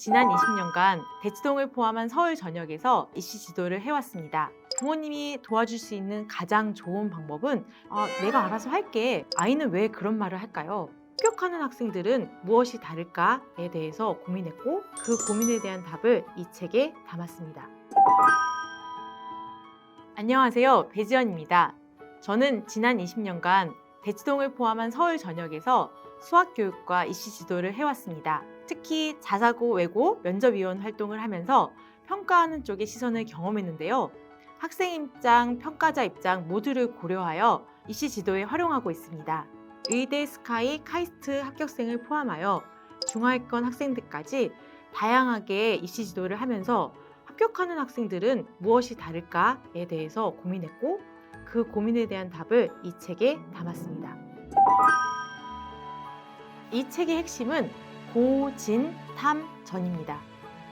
지난 20년간 대치동을 포함한 서울 전역에서 입시 지도를 해왔습니다. 부모님이 도와줄 수 있는 가장 좋은 방법은 아, 내가 알아서 할게. 아이는 왜 그런 말을 할까요? 합격하는 학생들은 무엇이 다를까에 대해서 고민했고 그 고민에 대한 답을 이 책에 담았습니다. 안녕하세요. 배지연입니다. 저는 지난 20년간 대치동을 포함한 서울 전역에서 수학교육과 입시 지도를 해왔습니다. 특히 자사고, 외고, 면접위원 활동을 하면서 평가하는 쪽의 시선을 경험했는데요. 학생 입장, 평가자 입장 모두를 고려하여 입시 지도에 활용하고 있습니다. 의대, 스카이, 카이스트 합격생을 포함하여 중하위권 학생들까지 다양하게 입시 지도를 하면서 합격하는 학생들은 무엇이 다를까에 대해서 고민했고 그 고민에 대한 답을 이 책에 담았습니다. 이 책의 핵심은 고진탐전입니다.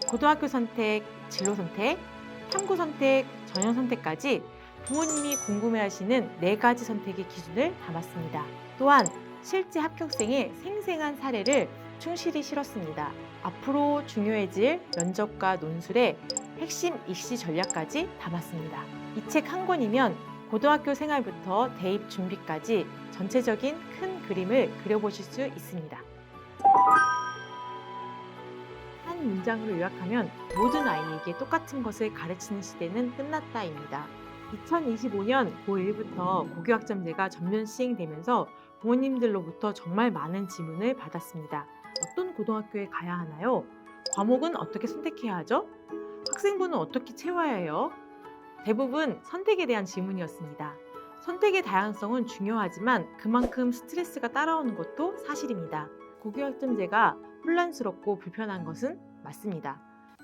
고등학교 선택, 진로 선택, 탐구 선택, 전형 선택까지 부모님이 궁금해하시는 네 가지 선택의 기준을 담았습니다. 또한 실제 합격생의 생생한 사례를 충실히 실었습니다. 앞으로 중요해질 면접과 논술의 핵심 입시 전략까지 담았습니다. 이 책 한 권이면 고등학교 생활부터 대입 준비까지 전체적인 큰 그림을 그려보실 수 있습니다. 한 문장으로 요약하면 모든 아이에게 똑같은 것을 가르치는 시대는 끝났다입니다. 2025년 고1부터 고교학점제가 전면 시행되면서 부모님들로부터 정말 많은 질문을 받았습니다. 어떤 고등학교에 가야 하나요? 과목은 어떻게 선택해야 하죠? 학생부는 어떻게 채워야 해요? 대부분 선택에 대한 질문이었습니다. 선택의 다양성은 중요하지만 그만큼 스트레스가 따라오는 것도 사실입니다. 고교학점제가 혼란스럽고 불편한 것은 맞습니다.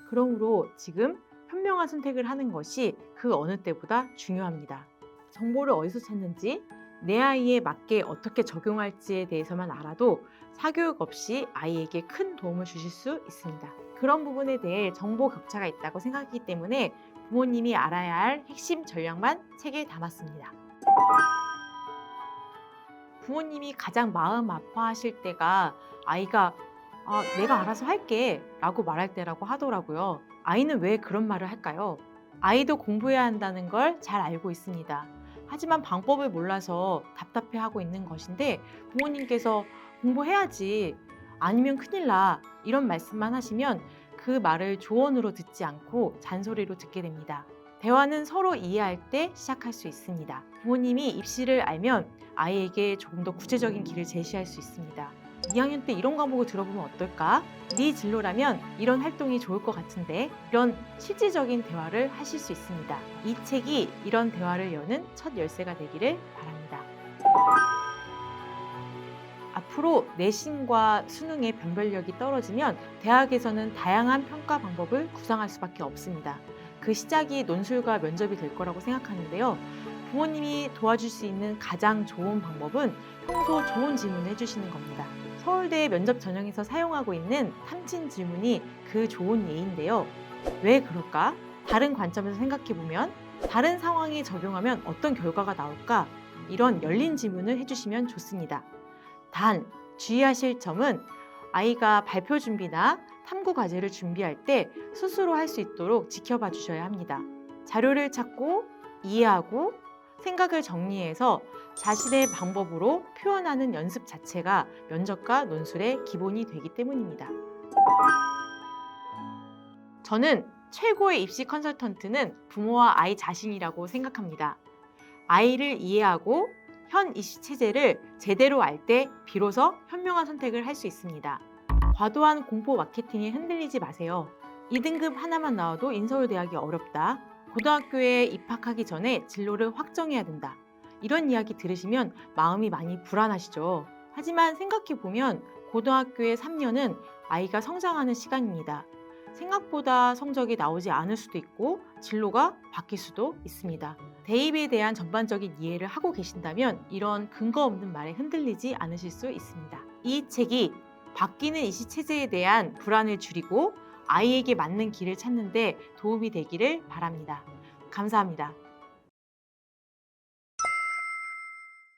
그러므로 지금 현명한 선택을 하는 것이 그 어느 때보다 중요합니다. 정보를 어디서 찾는지, 내 아이에 맞게 어떻게 적용할지에 대해서만 알아도 사교육 없이 아이에게 큰 도움을 주실 수 있습니다. 그런 부분에 대해 정보 격차가 있다고 생각하기 때문에 부모님이 알아야 할 핵심 전략만 책에 담았습니다. 부모님이 가장 마음 아파하실 때가 아이가 아, 내가 알아서 할게 라고 말할 때라고 하더라고요. 아이는 왜 그런 말을 할까요? 아이도 공부해야 한다는 걸 잘 알고 있습니다. 하지만 방법을 몰라서 답답해 하고 있는 것인데 부모님께서 공부해야지 아니면 큰일 나 이런 말씀만 하시면 그 말을 조언으로 듣지 않고 잔소리로 듣게 됩니다. 대화는 서로 이해할 때 시작할 수 있습니다. 부모님이 입시를 알면 아이에게 조금 더 구체적인 길을 제시할 수 있습니다. 2학년 때 이런 과목을 들어보면 어떨까? 네 진로라면 이런 활동이 좋을 것 같은데 이런 실질적인 대화를 하실 수 있습니다. 이 책이 이런 대화를 여는 첫 열쇠가 되기를 바랍니다. 앞으로 내신과 수능의 변별력이 떨어지면 대학에서는 다양한 평가 방법을 구상할 수밖에 없습니다. 그 시작이 논술과 면접이 될 거라고 생각하는데요. 부모님이 도와줄 수 있는 가장 좋은 방법은 평소 좋은 질문을 해주시는 겁니다. 서울대 면접 전형에서 사용하고 있는 탐진 질문이 그 좋은 예인데요. 왜 그럴까? 다른 관점에서 생각해 보면 다른 상황에 적용하면 어떤 결과가 나올까? 이런 열린 질문을 해주시면 좋습니다. 단 주의하실 점은 아이가 발표 준비나 탐구 과제를 준비할 때 스스로 할 수 있도록 지켜봐 주셔야 합니다. 자료를 찾고 이해하고 생각을 정리해서 자신의 방법으로 표현하는 연습 자체가 면접과 논술의 기본이 되기 때문입니다. 저는 최고의 입시 컨설턴트는 부모와 아이 자신이라고 생각합니다. 아이를 이해하고 현 입시 체제를 제대로 알 때 비로소 현명한 선택을 할 수 있습니다. 과도한 공포 마케팅에 흔들리지 마세요. 2등급 하나만 나와도 인서울대학이 어렵다. 고등학교에 입학하기 전에 진로를 확정해야 된다. 이런 이야기 들으시면 마음이 많이 불안하시죠. 하지만 생각해 보면 고등학교의 3년은 아이가 성장하는 시간입니다. 생각보다 성적이 나오지 않을 수도 있고 진로가 바뀔 수도 있습니다. 대입에 대한 전반적인 이해를 하고 계신다면 이런 근거 없는 말에 흔들리지 않으실 수 있습니다. 이 책이 바뀌는 이시 체제에 대한 불안을 줄이고 아이에게 맞는 길을 찾는 데 도움이 되기를 바랍니다. 감사합니다.